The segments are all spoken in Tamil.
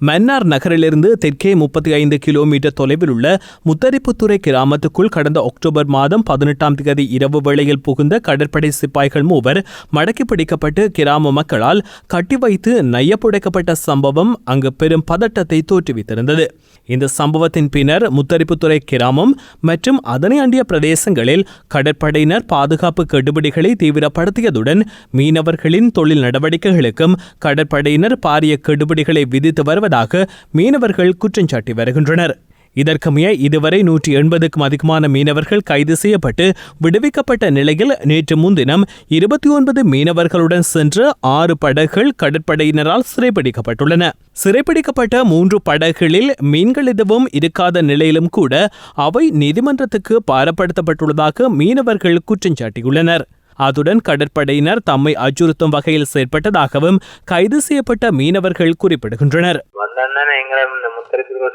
மன்னார் நகரிலிருந்து தெற்கே முப்பத்தி ஐந்து கிலோமீட்டர் தொலைவில் உள்ள முத்தரிப்புத்துறை கிராமத்துக்குள் கடந்த அக்டோபர் மாதம் பதினெட்டாம் தேதி இரவு வேளையில் புகுந்த கடற்படை சிப்பாய்கள் மூவர் மடக்கி பிடிக்கப்பட்டு கிராம மக்களால் கட்டி வைத்து நையப்புடைக்கப்பட்ட சம்பவம் அங்கு பெரும் பதட்டத்தை தோற்றுவித்திருந்தது. இந்த சம்பவத்தின் பின்னர் முத்தரிப்புத்துறை கிராமம் மற்றும் அதனை அண்டிய பிரதேசங்களில் கடற்படையினர் பாதுகாப்பு கெடுபிடிகளை தீவிரப்படுத்தியதுடன் மீனவர்களின் தொழில் நடவடிக்கைகளுக்கும் கடற்படையினர் பாரிய கெடுபிடிகளை விதித்து இருப்பதாக மீனவர்கள் குற்றஞ்சாட்டி வருகின்றனர். இதற்கமைய இதுவரை நூற்றி எண்பதுக்கும் அதிகமான மீனவர்கள் கைது செய்யப்பட்டு விடுவிக்கப்பட்ட நிலையில் நேற்று முன்தினம் இருபத்தி ஒன்பது மீனவர்களுடன் சென்று ஆறு படகுகள் கடற்படையினரால் சிறைபிடிக்கப்பட்டுள்ளன. சிறைபிடிக்கப்பட்ட மூன்று படகுகளில் மீன்கள் எதுவும் இருக்காத நிலையிலும் கூட அவை நீதிமன்றத்துக்கு பாரப்படுத்தப்பட்டுள்ளதாக மீனவர்கள் குற்றம் சாட்டியுள்ளனர். அதுடன் கடற்படையினர் தம்மை அச்சுறுத்தும் வகையில் செயற்பட்டதாகவும் கைது செய்யப்பட்ட மீனவர்கள் குறிப்பிடுகின்றனர். வந்தோடனே எங்களை இந்த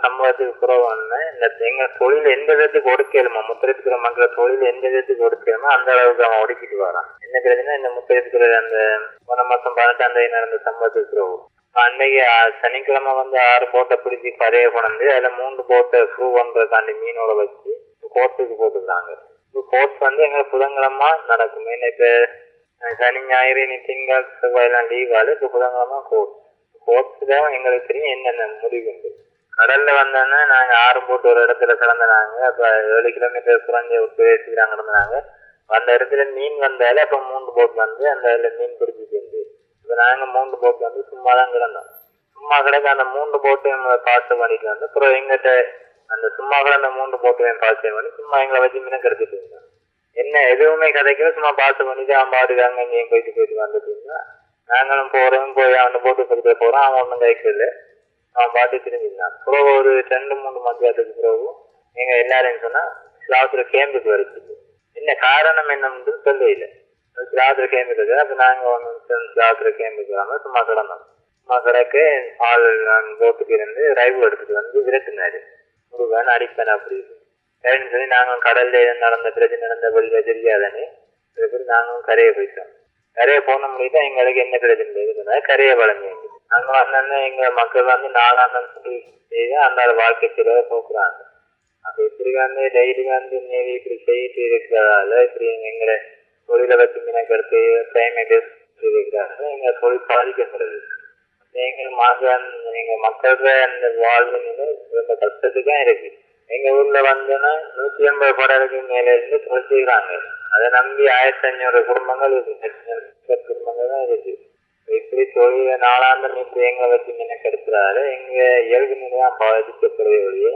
சம்பவத்துக்கு பிறகு இந்த எங்க தொழில் எந்த விதத்துக்கு ஒடுக்கலுமோ? முத்திரத்துக்குற மக்களை தொழில் எந்த விதத்துக்கு ஒடுக்கலுமோ? அந்த அளவுக்கு அவன் ஒடுக்கிட்டு வரான். என்ன பிரச்சனை? இந்த முத்திரத்துக்குற அந்த போன மாசம் பதினெட்டாம் தேதி நடந்த சம்பவத்துக்கு அன்னைக்கு சனிக்கிழமை வந்து ஆறு போட்டை பிடிச்சி கரையை கொண்டு அதுல மூன்று போட்டை ஃப்ரூ பண்றதுக்காண்டி மீனோட வச்சு கோர்ட்டுக்கு போட்டுக்கிறாங்க. ஸ்போர்ட்ஸ் வந்து எங்களுக்கு புதன்கிழமை நடக்கும். இப்போ சனி ஞாயிறு நீ திங்கள் செவ்வாயெல்லாம் லீவ் ஆகுது. இப்போ புதன்கிழமை கோர்ட் தான் எங்களுக்கு தெரியும் என்னென்ன முடிவு உண்டு. கடல்ல வந்தோன்னா நாங்கள் ஆறு போட்டு ஒரு இடத்துல கிடந்தாங்க அப்போ ஏழு கிலோமீட்டர் குறைஞ்ச பேசிக்கிறாங்க கிடந்தாங்க அந்த இடத்துல மீன் வந்தாலே அப்போ மூன்று போட் வந்து அந்த இடத்துல மீன் பிடிச்சிட்டு இருந்து. நாங்கள் மூன்று போட் வந்து சும்மா தான் கிடந்தோம். சும்மா கிடக்க அந்த மூன்று போட்டையும் பார்த்து பண்ணிட்டு வந்து அப்புறம் எங்கிட்ட அந்த சும்மா அந்த மூன்று போட்டையும் பார்சல் பண்ணி சும்மா எங்களை வச்சு மீனை கிடைச்சிட்டு இருந்தோம் என்ன எதுவுமே கிடைக்கல சும்மா பார்சல் பண்ணிட்டு அவன் பாட்டுக்கு அங்கே இங்கேயும் போயிட்டு போயிட்டு வந்துட்டு இருந்தான் நாங்களும் போகிறோம் போய் அவன் போட்டு பக்கத்துல போகிறோம் அவன் ஒன்றும் கைக்கல அவன் பாட்டு திரும்பிருந்தான் அப்புறம் ஒரு ரெண்டு மூணு மத்தியானத்துக்கு பிறகு எங்கள் எல்லாரும் சொன்னால் சிலாத்துல கேம்புக்கு வருது என்ன காரணம் என்னன்னு சொல்லல சிலாத்துல கேம்புக்கு இருக்கு அப்ப நாங்கள் ஒன்று சிலாத்துல கேம்புக்கு வராமல் சும்மா கிடந்தோம். சும்மா கிடக்க ஆள் நான் போட்டுக்கு இருந்து ரைவு எடுத்துட்டு வந்து விரட்டினாரு. முருகன் அடிப்பேன் அப்படின்னு சரின்னு சொல்லி நாங்களும் கடல்ல நடந்த பிரச்சனை நடந்த வழியில தெரியாதானே சில பேர் நாங்களும் கரையை போயிட்டோம். கரையை போன முடியுது எங்களுக்கு என்ன பிரச்சனை இருக்குன்னா கரையை வழங்கி அங்கே வந்தோன்னா எங்க மக்கள் வந்து நாளாந்தம் சொல்லி செய்து அந்த வாழ்க்கைக்குள்ள போக்குறாங்க. அப்ப இப்படி வந்து டெய்லி வந்து நீவி இப்படி செய்யிட்டு இருக்கிறதால இப்படி எங்களை தொழிலை வச்சு மீனக்கெடுத்து கிளைமேட் இருக்கிறாங்க எங்க தொழில் பாதிக்கப்படுது. நீங்கள் மகன் எங்க மக்களோட அந்த வாழ்வு ரொம்ப கஷ்டத்துக்கு இருக்கு. எங்க ஊர்ல வந்தோன்னா நூத்தி எண்பது படகுக்கு மேல இருந்து தொழில் அதை நம்பி ஆயிரத்தி ஐநூறு குடும்பங்கள் இருக்கு குடும்பங்கள் தான் இருக்கு. இப்படி தொழில நாளாந்தம் நூற்றி எங்களை வச்சு மீனக்கெடுக்கிறாரு. எங்க இயல்பு நிலையம் பாதிக்கப்படுறதே ஒழிய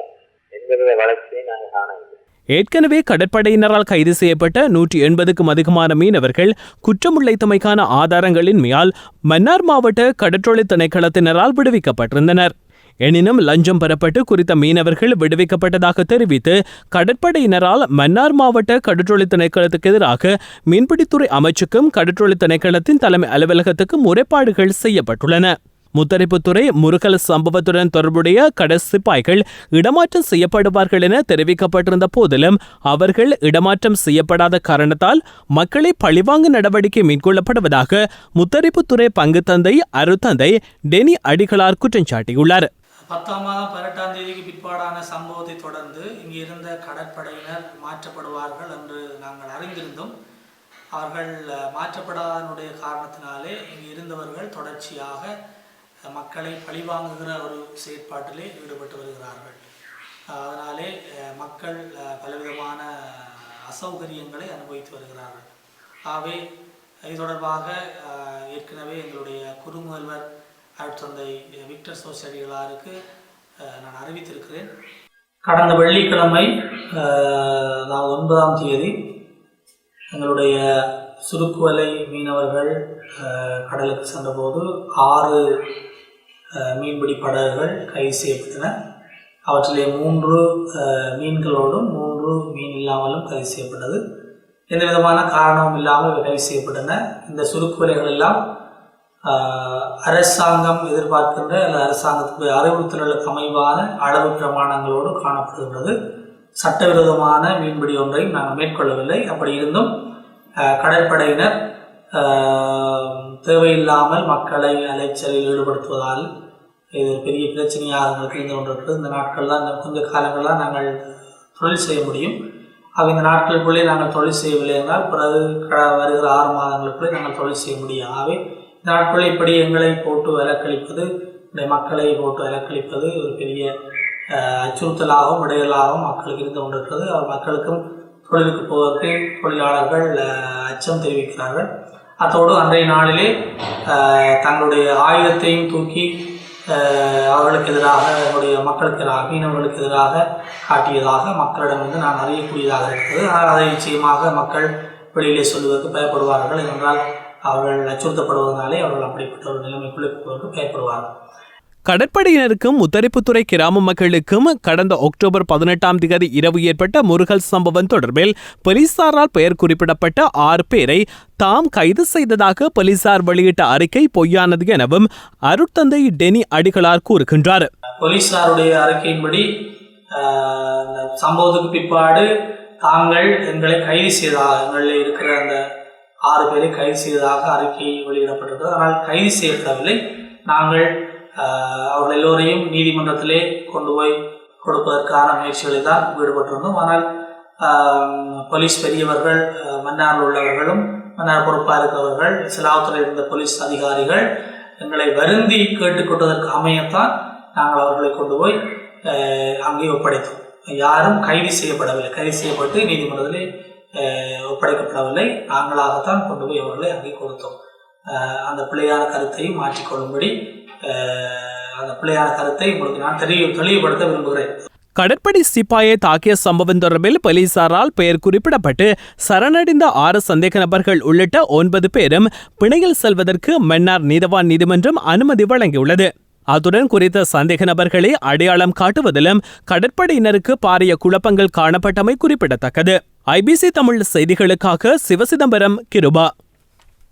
எங்களுடைய வளர்ச்சியும் நாங்கள் காணவில்லை. ஏற்கனவே கடற்படையினரால் கைது செய்யப்பட்ட நூற்றி எண்பதுக்கும் அதிகமான மீனவர்கள் குற்றமுள்ளைத்தமைக்கான ஆதாரங்களின் மேல் மன்னார் மாவட்ட கடற்றொழில் திணைக்களத்தினரால் விடுவிக்கப்பட்டிருந்தனர். எனினும் லஞ்சம் பெறப்பட்டு குறித்த மீனவர்கள் விடுவிக்கப்பட்டதாக தெரிவித்து கடற்படையினரால் மன்னார் மாவட்ட கடற்றொழில் திணைக்களத்துக்கு எதிராக மீன்பிடித்துறை அமைச்சுக்கும் கடற்றொழில் திணைக்களத்தின் தலைமை அலுவலகத்துக்கும் முறைப்பாடுகள் செய்யப்பட்டுள்ளன. முத்தரிப்புத்துறை முருகல் சம்பவத்துடன் தொடர்புடைய கடற்சிப்பாய்கள் இடமாற்றம் செய்யப்படுவார்கள் என தெரிவிக்கப்பட்டிருந்த போதிலும் அவர்கள் இடமாற்றம் செய்யப்படாத காரணத்தால் மக்களை பழிவாங்கும் நடவடிக்கை மேற்கொள்ளப்படுவதாக முத்தரிப்புத்துறை பங்கு தந்தை அருத்தந்தை டெனி அடிகளார் குற்றம் சாட்டியுள்ளார். பத்தாம் மாதம் பதினெட்டாம் தேதிக்கு பிற்பாடான சம்பவத்தை தொடர்ந்து இங்கே இருந்த கடற்படையினர் மாற்றப்படுவார்கள் என்று நாங்கள் அறிந்திருந்தோம். அவர்கள் மாற்றப்படாதனுடைய காரணத்தினாலே இங்கு இருந்தவர்கள் தொடர்ச்சியாக மக்களை பழிவாங்குகிற ஒரு செயற்பாட்டிலே ஈடுபட்டு வருகிறார்கள். அதனாலே மக்கள் பலவிதமான அசௌகரியங்களை அனுபவித்து வருகிறார்கள். ஆகவே இது தொடர்பாக ஏற்கனவே எங்களுடைய குறுமுதல்வர் அருட்தந்தை விக்டர் சோசடிகளாருக்கு நான் அறிவித்திருக்கிறேன். கடந்த வெள்ளிக்கிழமை நான் ஒன்பதாம் தேதி எங்களுடைய சுருக்குவலை மீனவர்கள் கடலுக்கு சென்றபோது ஆறு மீன்பிடி படகுகள் கைது செய்யப்பட்டன. அவற்றிலே மூன்று மீன்களோடும் மூன்று மீன் இல்லாமலும் கைது செய்யப்பட்டது. எந்த விதமான காரணமும் இல்லாமல் கைது செய்யப்பட்டன. இந்த சுருக்குவலைகள் எல்லாம் அரசாங்கம் எதிர்பார்க்கின்ற அல்லது அரசாங்கத்துக்கு அறிவுறுத்தல்களுக்கு அமைவான அளவு பிரமாணங்களோடு காணப்படுகின்றது. சட்டவிரோதமான மீன்பிடி ஒன்றையும் நாங்கள் மேற்கொள்ளவில்லை. அப்படி இருந்தும் கடற்படையினர் தேவையில்லாமல் மக்களை அலைச்சலில் ஈடுபடுத்துவதால் இது ஒரு பெரிய பிரச்சனையாக எங்களுக்கு இருந்து கொண்டிருக்கிறது இந்த நாட்கள்லாம் இந்த கொஞ்ச காலங்கள்லாம் நாங்கள் தொழில் செய்ய முடியும். ஆக இந்த நாட்களுக்குள்ளே நாங்கள் தொழில் செய்யவில்லை என்றால் பிறகு க- வருகிற ஆறு மாதங்களுக்குள்ளே நாங்கள் தொழில் செய்ய முடியும். ஆகவே இந்த நாட்களில் இப்படி எங்களை போட்டு விலக்களிப்பது மக்களை போட்டு விலக்களிப்பது ஒரு பெரிய அச்சுறுத்தலாகவும் இடையலாகவும் மக்களுக்கு இருந்து கொண்டிருக்கிறது அவர் மக்களுக்கும் தொழிலுக்கு போவதற்கு தொழிலாளர்கள் அச்சம் தெரிவிக்கிறார்கள். அத்தோடு அன்றைய நாளிலே தங்களுடைய ஆயுதத்தையும் தூக்கி அவர்களுக்கு எதிராக என்னுடைய மக்களுக்கு எதிராக மீனவர்களுக்கு எதிராக காட்டியதாக மக்களிடம் வந்து நான் அறியக்கூடியதாக இருக்கிறது. ஆனால் அதை நிச்சயமாக மக்கள் வெளியிலே சொல்வதற்கு பயப்படுவார்கள். என்றால் அவர்கள் அச்சுறுத்தப்படுவதனாலே அவர்கள் அப்படிப்பட்ட ஒரு நிலைமைக்குள்ளே போவதற்கு பயப்படுவார்கள். கடற்படையினருக்கும் முத்தரிப்புத்துறை கிராம மக்களுக்கும் கடந்த அக்டோபர் பதினெட்டாம் தேதி இரவு ஏற்பட்ட முருகல் சம்பவம் தொடர்பில் போலீசாரால் பெயர் குறிப்பிடப்பட்ட ஆறு பேரை தாம் கைது செய்ததாக போலீசார் வெளியிட்ட அறிக்கை பொய்யானது எனவும் அருட்தந்தை டெனி அடிகளார் கூறுகின்றார். போலீசாருடைய அறிக்கையின்படி சம்பவத்துக்கு பிற்பாடு தாங்கள் எங்களை கைது செய்ததாக எங்களில் இருக்கிற அந்த ஆறு பேரை கைது செய்ததாக அறிக்கை வெளியிடப்பட்டிருக்கிறது. ஆனால் கைது செய்யப்படவில்லை. நாங்கள் அவர்கள் எல்லோரையும் நீதிமன்றத்திலே கொண்டு போய் கொடுப்பதற்கான முயற்சிகளில் தான் ஈடுபட்டிருந்தோம். ஆனால் போலீஸ் பெரியவர்கள் மன்னாரில் உள்ளவர்களும் மன்னார் பொறுப்பாக இருக்கிறவர்கள் சிலாவத்தில் இருந்த போலீஸ் அதிகாரிகள் எங்களை வருந்தி கேட்டுக்கொண்டதற்கு அமையத்தான் நாங்கள் அவர்களை கொண்டு போய் அங்கே ஒப்படைத்தோம். யாரும் கைது செய்யப்படவில்லை. கைது செய்யப்பட்டு நீதிமன்றத்திலே ஒப்படைக்கப்படவில்லை. நாங்களாகத்தான் கொண்டு போய் அவர்களை அங்கே கொடுத்தோம். அந்த பிள்ளையான கருத்தையும் மாற்றிக்கொள்ளும்படி அந்த பிள்ளையான கருத்தை உங்களுக்கு நான் தெளிவு தெளிவுபடுத்த விரும்புகிறேன். கடற்படை சிப்பாயை தாக்கிய சம்பவம் தொடர்பில் போலீசாரால் பெயர் குறிப்பிடப்பட்டு சரணடைந்த ஆறு சந்தேக நபர்கள் உள்ளிட்ட ஒன்பது பேரும் பிணையில் செல்வதற்கு மன்னார் நீதவான் நீதிமன்றம் அனுமதி வழங்கியுள்ளது. அத்துடன் குறித்த சந்தேக நபர்களை அடையாளம் காட்டுவதிலும் கடற்படையினருக்கு பாரிய குழப்பங்கள் காணப்பட்டமை குறிப்பிடத்தக்கது. ஐபிசி தமிழ் செய்திகளுக்காக சிவசிதம்பரம் கிருபா.